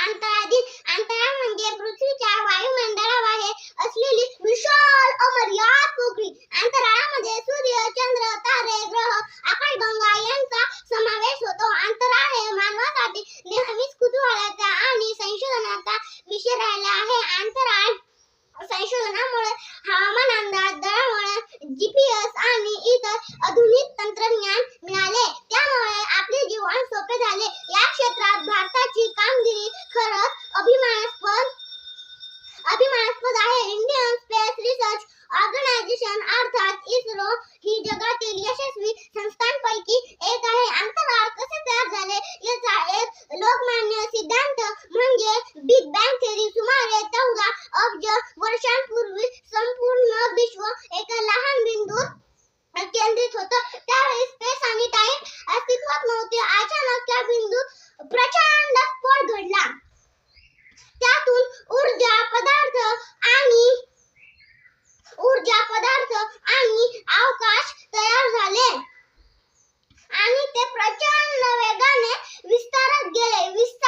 अंतराधीन अंतराळ म्हणजे पृथ्वीच्या वायुमंडळाबाहेर असलेली विशाल अमर्याद पोकळी. अंतराळामध्ये सूर्य चंद्र तारे ग्रह आकाशगंगा यांचा समावेश होतो. अंतराळ हे मानवासाठी नेहमीच कुतूहलाचा आणि संशोधनाचा विषय राहिला आहे. अंतराळ संशोधनामुळे हवामान अंदाज अभिमानास्पद आहे. इंडियन स्पेस रिसर्च ऑर्गनायझेशन अर्थात इस्रो ही जगातील यशस्वी संस्थांपैकी एक आहे. अंतराळ कसे तयार झाले? याचा एक लोकमान्य सिद्धांत म्हणजे बिग बँग थेरी सुमारे चौदा अब्ज वर्षांपूर्वी संपूर्ण विश्व एका लहान बिंदूत केंद्रित होतं. त्यावेळी स्पेस आणि टाइम अस्तित्वात नव्हते. अचानक त्या बिंदू विस्तारत गेले विस्तारल्यामुळे